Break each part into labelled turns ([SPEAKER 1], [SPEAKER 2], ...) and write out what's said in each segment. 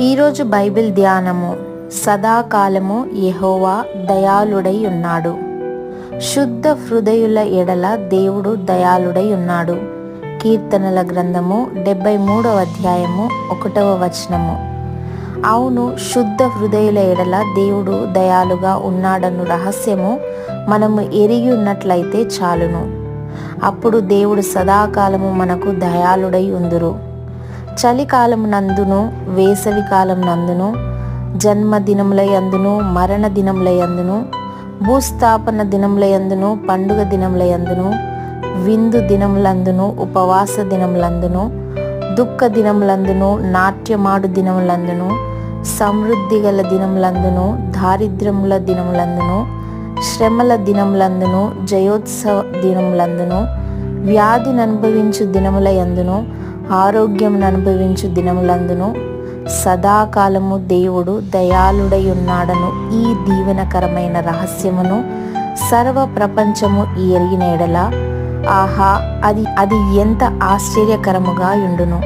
[SPEAKER 1] ఈరోజు బైబిల్ ధ్యానము. సదాకాలము యహోవా దయాళుడై ఉన్నాడు. శుద్ధ హృదయుల ఎడల దేవుడు దయాళుడై ఉన్నాడు. కీర్తనల గ్రంథము డెబ్బై మూడవ అధ్యాయము ఒకటవ వచనము. అవును శుద్ధ హృదయుల ఎడల దేవుడు దయాలుగా ఉన్నాడను రహస్యము మనము ఎరిగి ఉన్నట్లయితే చాలును. అప్పుడు దేవుడు సదాకాలము మనకు దయాళుడై ఉందురు. చలికాలం నందును వేసవి కాలం నందును జన్మదినముల యందును మరణ దినముల యందును భూస్థాపన దినముల యందును పండుగ దినముల యందును విందు దినములందును ఉపవాస దినములందును దుఃఖ దినములందును నాట్యమాడు దినములందును సమృద్ధి గల దినములందును దారిద్ర్యముల దినములందును శ్రమల దినములందును జయోత్సవ దినములందును వ్యాధిని అనుభవించు దినముల యందును ఆరోగ్యం అనుభవించు దినములందును. సదాకాలము దేవుడు దయాళుడై ఉన్నాడను ఈ దీవెనకరమైన రహస్యమును సర్వ ప్రపంచము ఎరిగిన ఎడల ఆహా అది అది ఎంత ఆశ్చర్యకరముగా ఉండును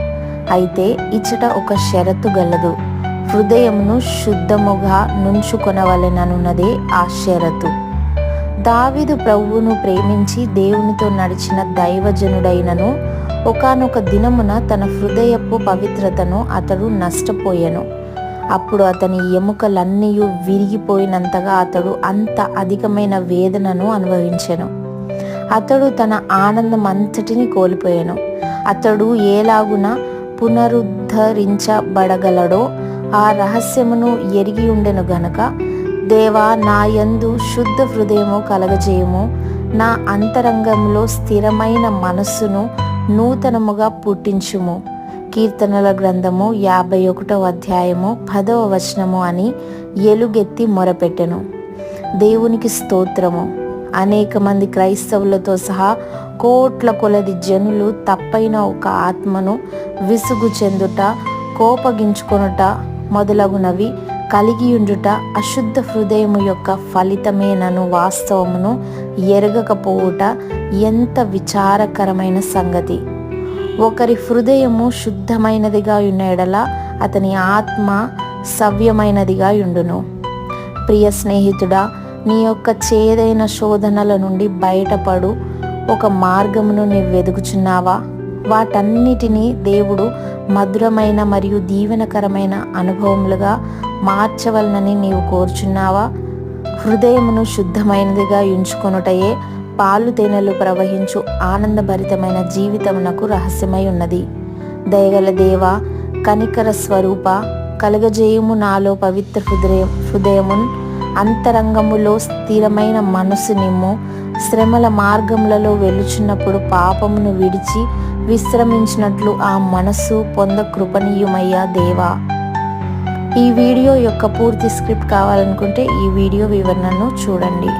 [SPEAKER 1] అయితే ఇచ్చట ఒక షరతు గలదు. హృదయమును శుద్ధముగా నుంచుకొనవలెననున్నదే ఆ షరతు. దావిదు ప్రభువును ప్రేమించి దేవునితో నడిచిన దైవజనుడైనను ఒకానొక దినమున తన హృదయపు పవిత్రతను అతడు నష్టపోయెను. అప్పుడు అతని ఎముకలన్నీ విరిగిపోయినంతగా అతడు అంత అధికమైన వేదనను అనుభవించెను. అతడు తన ఆనందం అంతటిని కోల్పోయాను. అతడు ఏలాగున పునరుద్ధరించబడగలడో ఆ రహస్యమును ఎరిగి ఉండెను గనక దేవా నా యందు శుద్ధ హృదయము కలగజేయము. నా అంతరంగంలో స్థిరమైన మనస్సును నూతనముగా పుట్టించుము. కీర్తనల గ్రంథము యాభై ఒకటవ అధ్యాయము పదవ వచనము అని ఎలుగెత్తి మొరపెట్టెను. దేవునికి స్తోత్రము. అనేక మంది క్రైస్తవులతో సహా కోట్ల కొలది జనులు తప్పైన ఒక ఆత్మను విసుగు చెందుట కోపగించుకొనుట మొదలగునవి కలిగియుండుట అశుద్ధ హృదయము యొక్క ఫలితమేనను వాస్తవమును ఎరగకపోవుట ఎంత విచారకరమైన సంగతి. ఒకరి హృదయము శుద్ధమైనదిగా ఉన్న ఎడల అతని ఆత్మ సవ్యమైనదిగా ఉండును ప్రియ స్నేహితుడా నీ యొక్క చేదైన శోధనల నుండి బయటపడు ఒక మార్గమును నీవు వెదుకుచున్నావా? వాటన్నిటినీ దేవుడు మధురమైన మరియు దీవెనకరమైన అనుభవములుగా మార్చవలనని నీవు కోరుచున్నావా? హృదయమును శుద్ధమైనదిగా ఉంచుకొనుటయే పాలు తేనెలు ప్రవహించు ఆనందభరితమైన జీవితమునకు రహస్యమై ఉన్నది. దయగల దేవ కనికర స్వరూప కలగజేయము నాలో పవిత్ర హృదయం హృదయమున్ అంతరంగములో స్థిరమైన మనసు నిమ్ము శ్రమల మార్గములలో వెలుచున్నప్పుడు పాపమును విడిచి విశ్రమించినట్లు ఆ మనస్సు పొంద కృపణీయమయ్యా దేవా. ఈ వీడియో యొక్క పూర్తి స్క్రిప్ట్ కావాలనుకుంటే ఈ వీడియో వివరణను చూడండి.